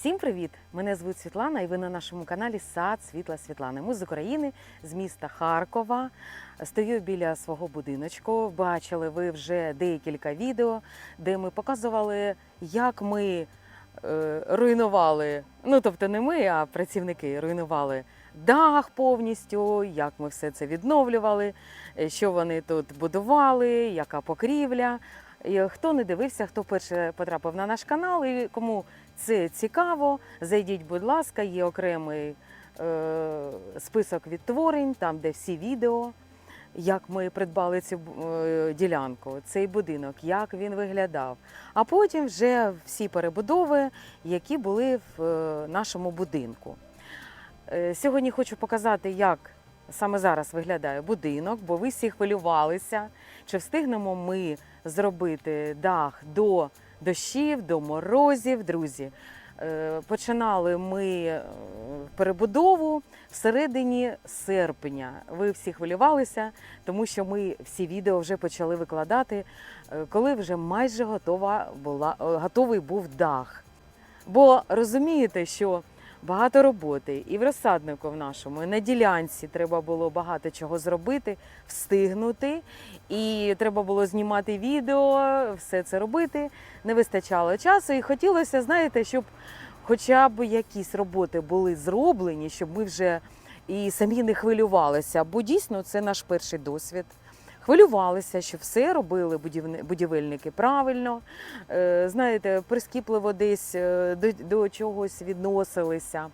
Всім привіт! Мене звуть Світлана, і ви на нашому каналі Сад Світла Світлани. Ми з України, з міста Харкова. Стою біля свого будиночку. Бачили ви вже декілька відео, де ми показували, як ми е, руйнували. Ну тобто не ми, а працівники руйнували дах повністю, як ми все це відновлювали, е, що вони тут будували, яка покрівля. І Хто не дивився, хто вперше потрапив на наш канал, і кому це цікаво, зайдіть, будь ласка, є окремий е, список відтворень, там де всі відео, як ми придбали цю е, ділянку, цей будинок, як він виглядав. А потім вже всі перебудови, які були в е, нашому будинку. Сьогодні хочу показати, як саме зараз виглядає будинок, бо ви всі хвилювалися, чи встигнемо ми зробити дах до дощів, до морозів. Друзі, е, починали ми е, перебудову всередині серпня. Ви всі хвилювалися, тому що ми всі відео вже почали викладати, е, коли вже майже готова була, готовий був дах. Бо розумієте, що багато роботи і в розсаднику в нашому, і на ділянці треба було багато чого зробити, встигнути. І треба було знімати відео, все це робити. Не вистачало часу, і хотілося, знаєте, щоб хоча б якісь роботи були зроблені, щоб ми вже і самі не хвилювалися. Бо дійсно це наш перший досвід. Хвилювалися, що все робили будівельники правильно. Е, Знаєте, прискіпливо десь е, до, чогось відносилися.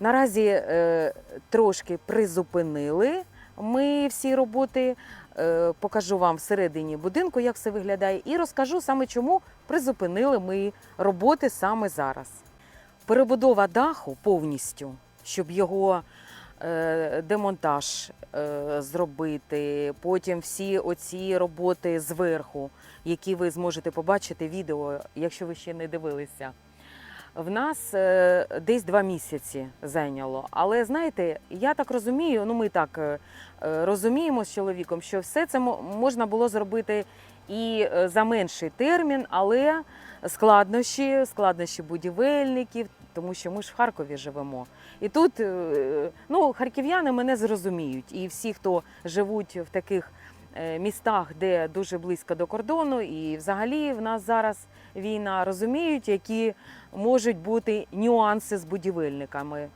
Наразі е, трошки призупинили ми всі роботи. Покажу вам всередині будинку, як все виглядає, і розкажу саме, чому призупинили ми роботи саме зараз. Перебудова даху повністю, щоб його демонтаж е, зробити, потім всі оці роботи зверху, які ви зможете побачити відео, якщо ви ще не дивилися. В нас е, десь два місяці зайняло. Але знаєте, я так розумію, ну ми так е, е, розуміємо з чоловіком, що все це можна було зробити і е, за менший термін, але складнощі, складнощі будівельників, тому що ми ж в Харкові живемо. І тут е, ну, харків'яни мене зрозуміють, і всі, хто живуть в таких е, містах, де дуже близько до кордону, і взагалі в нас зараз війна, розуміють, які можуть бути нюанси з будівельниками. Е,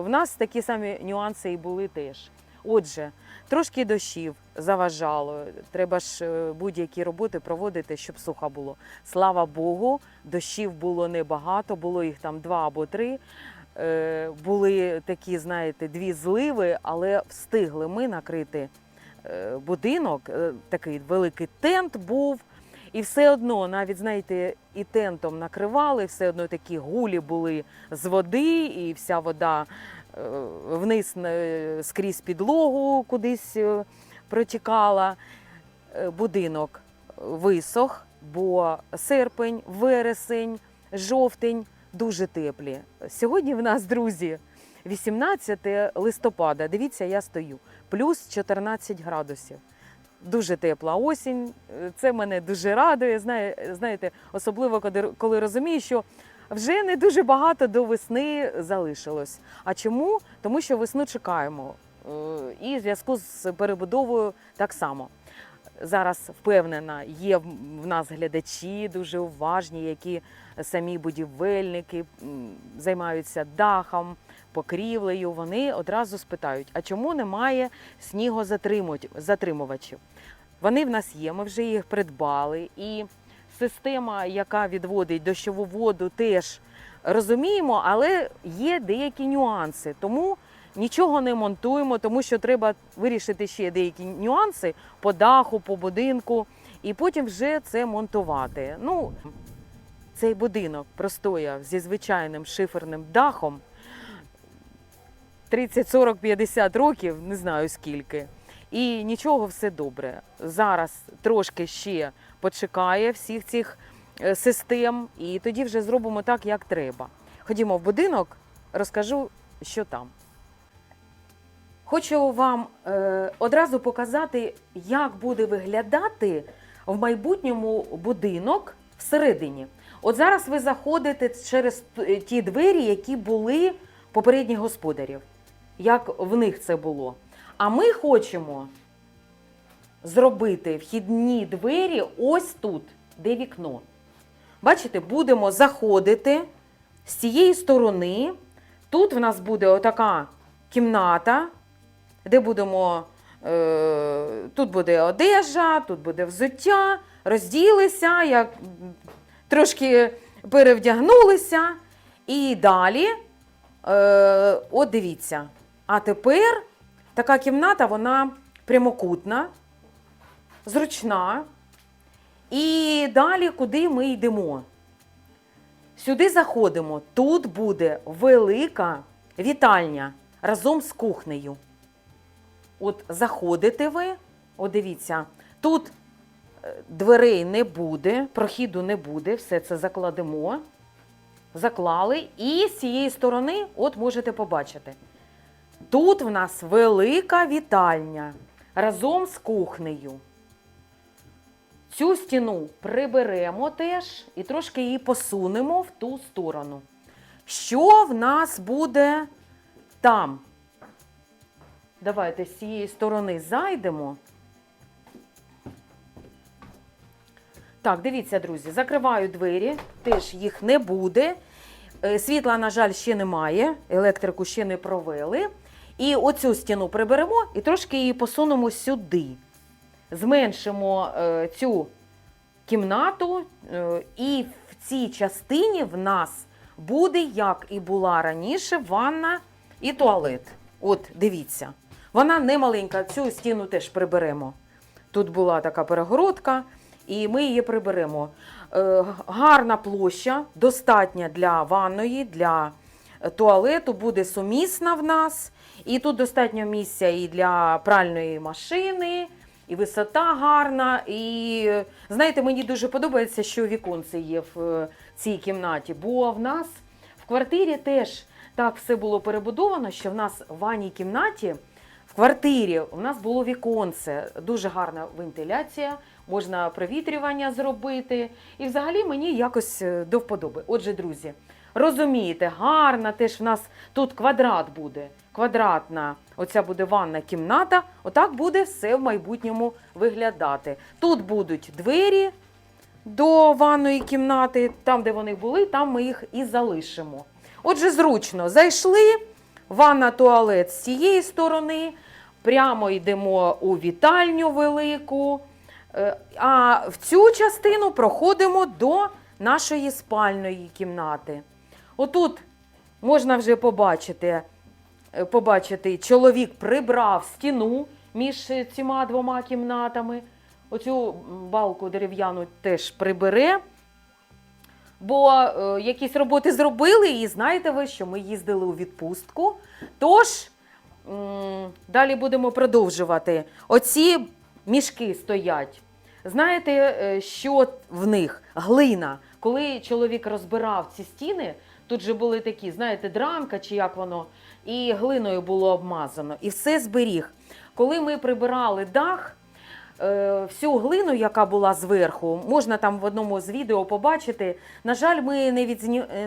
В нас такі самі нюанси і були теж. Отже, трошки дощів заважало. Треба ж е, будь-які роботи проводити, щоб сухо було. Слава Богу, дощів було небагато, було їх там два або три. Е, Були такі, знаєте, дві зливи, але встигли ми накрити е, будинок. Такий великий тент був. І все одно, навіть знаєте, і тентом накривали, все одно такі гулі були з води, і вся вода вниз е, скрізь підлогу кудись е, протікала. Е, Будинок висох, бо серпень, вересень, жовтень дуже теплі. Сьогодні в нас, друзі, 18 листопада. Дивіться, я стою, плюс 14 градусів. Дуже тепла осінь. Е, Це мене дуже радує. Знає- Знаєте, особливо коли розумію, що вже не дуже багато до весни залишилось. А чому? Тому що весну чекаємо. Е, І в зв'язку з перебудовою так само. Зараз впевнена, є в нас глядачі дуже уважні, які самі будівельники займаються дахом, покрівлею. Вони одразу спитають: а чому немає снігозатримувачів? Вони в нас є, ми вже їх придбали. І система, яка відводить дощову воду, теж розуміємо, але є деякі нюанси. Тому нічого не монтуємо, тому що треба вирішити ще деякі нюанси по даху, по будинку, і потім вже це монтувати. Ну, цей будинок простояв зі звичайним шиферним дахом 30, 40, 50 років, не знаю скільки. І нічого, все добре. Зараз трошки ще почекає всіх цих е, систем, і тоді вже зробимо так, як треба. Ходімо в будинок, розкажу, що там. Хочу вам е, одразу показати, як буде виглядати в майбутньому будинок всередині. От зараз ви заходите через ті двері, які були попередніх господарів, як в них це було. А ми хочемо зробити вхідні двері ось тут, де вікно. Бачите, будемо заходити з цієї сторони. Тут в нас буде отака кімната, де будемо. Е, тут буде одежа, тут буде взуття, розділися, як трошки перевдягнулися. І далі, е, от дивіться. А тепер така кімната, вона прямокутна, зручна. І далі куди ми йдемо? Сюди заходимо. Тут буде велика вітальня разом з кухнею. От заходите ви, от дивіться, тут е, дверей не буде, прохіду не буде, все це закладемо. Заклали, і з цієї сторони, от можете побачити. Тут в нас велика вітальня разом з кухнею. Цю стіну приберемо теж і трошки її посунемо в ту сторону. Що в нас буде там? Давайте з цієї сторони зайдемо. Так, дивіться, друзі, закриваю двері, теж їх не буде. Е, Світла, на жаль, ще немає, електрику ще не провели. І оцю стіну приберемо і трошки її посунемо сюди. Зменшимо е, цю кімнату, е, і в цій частині в нас буде, як і була раніше, ванна і туалет. От, дивіться. Вона не маленька, цю стіну теж приберемо. Тут була така перегородка, і ми її приберемо. Е, гарна площа, достатня для ванної, для туалету, буде сумісна в нас. І тут достатньо місця і для пральної машини, і висота гарна. І знаєте, мені дуже подобається, що віконце є в е, цій кімнаті, бо в нас в квартирі теж так все було перебудовано, що в нас в ванній кімнаті. В квартирі у нас було віконце, дуже гарна вентиляція, можна провітрювання зробити. І взагалі мені якось е, до вподоби. Отже, друзі, розумієте, гарна теж в нас тут квадрат буде. Квадратна, оця буде ванна кімната. Отак буде все в майбутньому виглядати. Тут будуть двері до ванної кімнати, там, де вони були, там ми їх і залишимо. Отже, зручно зайшли. Ванна туалет з цієї сторони. Прямо йдемо у вітальню велику. Е, А в цю частину проходимо до нашої спальної кімнати. Отут можна вже побачити, е, побачити, чоловік прибрав стіну між цими двома кімнатами. Оцю балку дерев'яну теж прибере. Бо е, якісь роботи зробили, і знаєте ви, що ми їздили у відпустку. Тож м, далі будемо продовжувати. Оці мішки стоять. Знаєте, е, що в них? Глина. Коли чоловік розбирав ці стіни, тут же були такі, знаєте, дранка чи як воно, і глиною було обмазано, і все зберіг. Коли ми прибирали дах, е, всю глину, яка була зверху, можна там в одному з відео побачити. На жаль, ми не,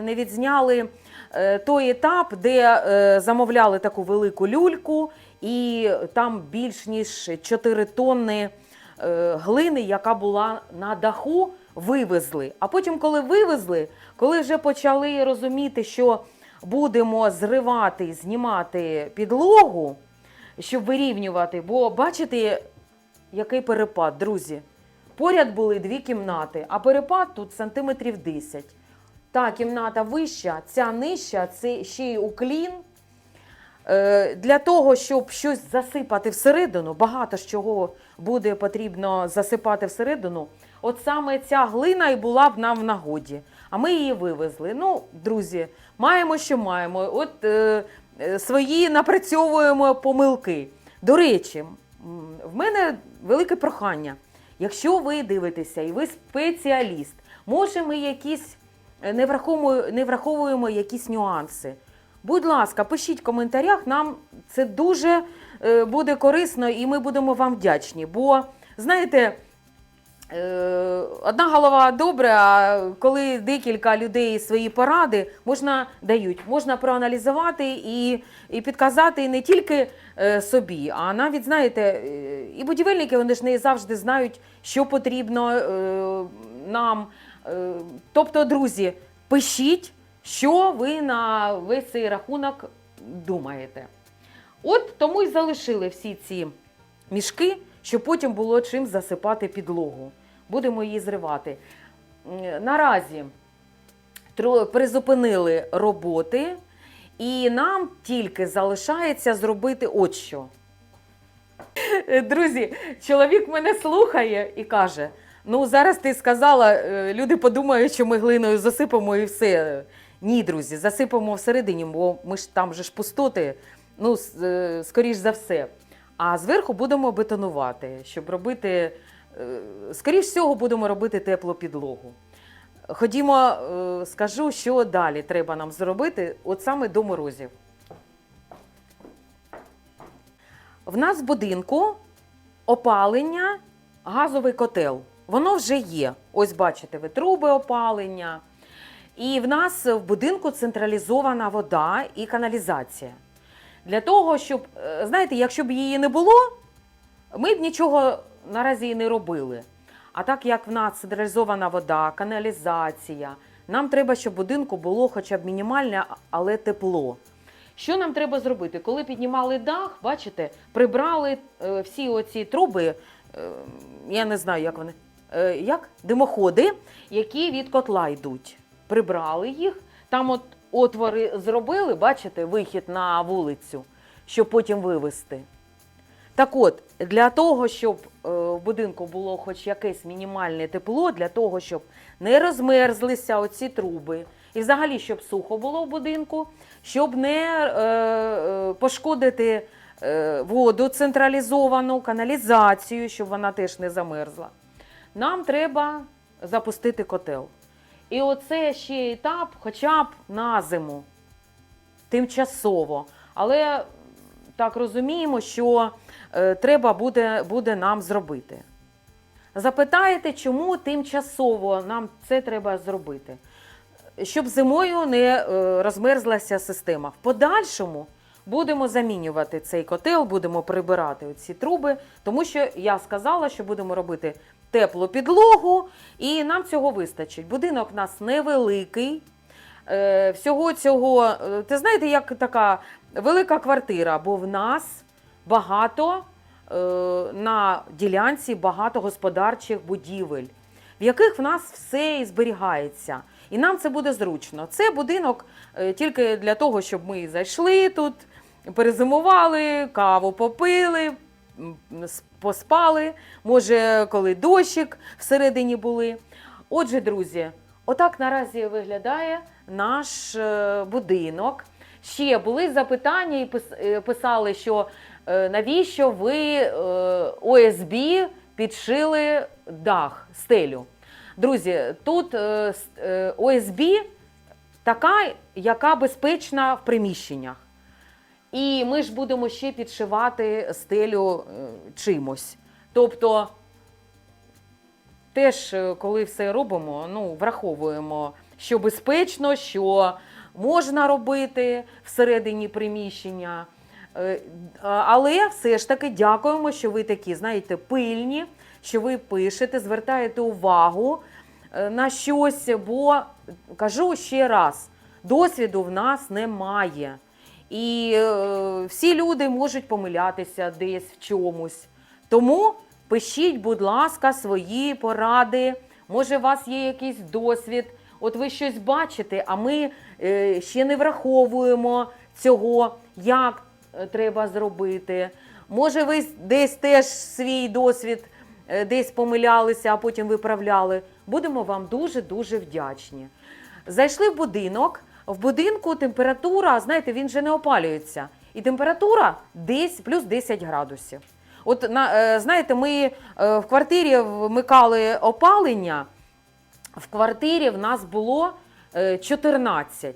не відзняли е, той етап, де е, замовляли таку велику люльку, і там більш ніж 4 тонни е, глини, яка була на даху, вивезли. А потім, коли вивезли, коли вже почали розуміти, що будемо зривати, знімати підлогу, щоб вирівнювати, бо бачите, який перепад, друзі. Поряд були дві кімнати, а перепад тут сантиметрів 10. Та кімната вища, ця нижча, це ще й уклін. Е, Для того, щоб щось засипати всередину, багато з чого буде потрібно засипати всередину. От саме ця глина і була б нам в нагоді. А ми її вивезли. Ну, друзі, маємо, що маємо. От е, е, свої напрацьовуємо помилки. До речі, в мене велике прохання. Якщо ви дивитеся і ви спеціаліст, може ми якісь е, не враховуємо, не враховуємо якісь нюанси. Будь ласка, пишіть в коментарях, нам це дуже е, буде корисно і ми будемо вам вдячні. Бо, знаєте, Одна голова добре, а коли декілька людей свої поради можна дають, можна проаналізувати і, і підказати не тільки е, собі, а навіть знаєте, е, і будівельники вони ж не завжди знають, що потрібно е, нам. Е, Тобто, друзі, пишіть, що ви на весь цей рахунок думаєте. От тому й залишили всі ці мішки, щоб потім було чим засипати підлогу. Будемо її зривати. Наразі призупинили роботи, і нам тільки залишається зробити от що. Друзі, чоловік мене слухає і каже: ну, зараз ти сказала, е, люди подумають, що ми глиною засипемо і все. Ні, друзі, засипемо всередині, бо ми ж там же ж пустоти, ну, е, скоріш за все. А зверху будемо бетонувати, щоб робити, е, скоріш всього, будемо робити теплу підлогу. Ходімо, е, скажу, що далі треба нам зробити, от саме до морозів. В нас в будинку опалення, газовий котел. Воно вже є. Ось бачите, ви труби опалення. І в нас в будинку централізована вода і каналізація. Для того, щоб, е, знаєте, якщо б її не було, ми б нічого наразі і не робили. А так як в нас централізована вода, каналізація, нам треба, щоб будинку було хоча б мінімальне, але тепло. Що нам треба зробити? Коли піднімали дах, бачите, прибрали е, всі оці труби, е, я не знаю, як вони, як димоходи, які від котла йдуть. Прибрали їх, там от отвори зробили, бачите, вихід на вулицю, щоб потім вивезти. Так от, для того, щоб е, в будинку було хоч якесь мінімальне тепло, для того, щоб не розмерзлися оці труби, і взагалі, щоб сухо було в будинку, щоб не е, е, пошкодити е, воду централізовану, каналізацію, щоб вона теж не замерзла, нам треба запустити котел. І оце ще етап, хоча б на зиму, тимчасово. Але так розуміємо, що е, треба буде, буде нам зробити. Запитаєте, чому тимчасово нам це треба зробити? Щоб зимою не е, розмерзлася система. В подальшому будемо замінювати цей котел, будемо прибирати ці труби, тому що я сказала, що будемо робити теплу підлогу, і нам цього вистачить. Будинок у нас невеликий. Е, Всього цього, е, ти знаєте, як така велика квартира, бо в нас багато е, на ділянці багато господарчих будівель, в яких в нас все і зберігається. І нам це буде зручно. Це будинок тільки для того, щоб ми зайшли тут, перезимували, каву попили, поспали. Може, коли дощик всередині були. Отже, друзі, отак наразі виглядає наш е, будинок. Ще були запитання і е, писали, що е, навіщо ви ОСБ підшили дах, стелю. Друзі, тут ОСБ така, яка безпечна в приміщеннях. І ми ж будемо ще підшивати стелю е, чимось. Тобто, теж, е, коли все робимо, ну, враховуємо, що безпечно, що можна робити всередині приміщення. Е, Але все ж таки дякуємо, що ви такі, знаєте, пильні, що ви пишете, звертаєте увагу на щось, бо кажу ще раз, досвіду в нас немає. І е, всі люди можуть помилятися десь в чомусь. Тому пишіть, будь ласка, свої поради. Може, у вас є якийсь досвід. От ви щось бачите, а ми е, ще не враховуємо цього, як е, треба зробити. Може, ви десь теж свій досвід десь помилялися, а потім виправляли. Будемо вам дуже-дуже вдячні. Зайшли в будинок. В будинку температура, знаєте, він же не опалюється. І температура десь плюс 10 градусів. От на, е, знаєте, ми е, в квартирі вмикали опалення. В квартирі в нас було е, 14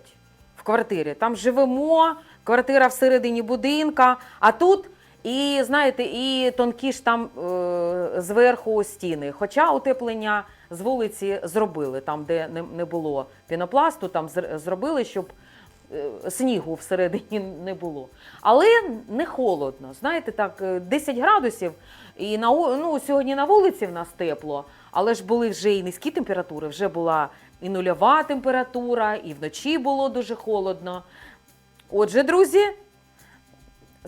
в квартирі. Там живемо, квартира всередині будинка. А тут І знаєте, і тонкі ж там е, зверху стіни. Хоча утеплення з вулиці зробили, там, де не, було пінопласту, там зробили, щоб е, снігу всередині не було. Але не холодно. Знаєте, так, е, 10 градусів. І на, ну, сьогодні на вулиці в нас тепло, але ж були вже і низькі температури, вже була і нульова температура, і вночі було дуже холодно. Отже, друзі,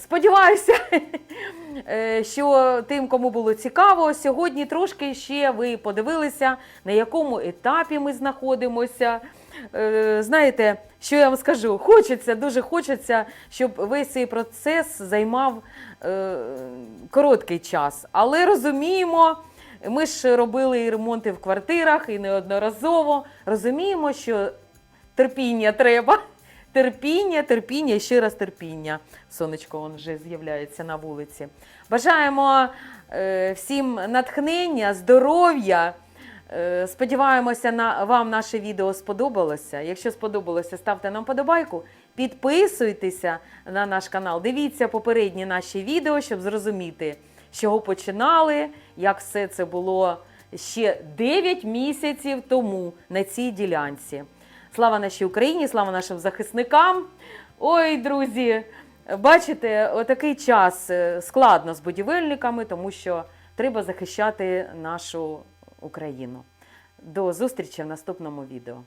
сподіваюся, е, що тим, кому було цікаво, сьогодні трошки ще ви подивилися, на якому етапі ми знаходимося. Е, Знаєте, що я вам скажу? Хочеться, дуже хочеться, щоб весь цей процес займав е, короткий час. Але розуміємо, ми ж робили і ремонти в квартирах, і неодноразово. Розуміємо, що терпіння треба. Терпіння, терпіння і ще раз терпіння. Сонечко он вже з'являється на вулиці. Бажаємо е, всім натхнення, здоров'я. Е, сподіваємося, на вам наше відео сподобалося. Якщо сподобалося, ставте нам подобайку, підписуйтеся на наш канал, дивіться попередні наші відео, щоб зрозуміти, з чого починали, як все це було ще 9 місяців тому на цій ділянці. Слава нашій Україні, слава нашим захисникам. Ой, друзі, бачите, отакий час е, складно з будівельниками, тому що треба захищати нашу Україну. До зустрічі в наступному відео.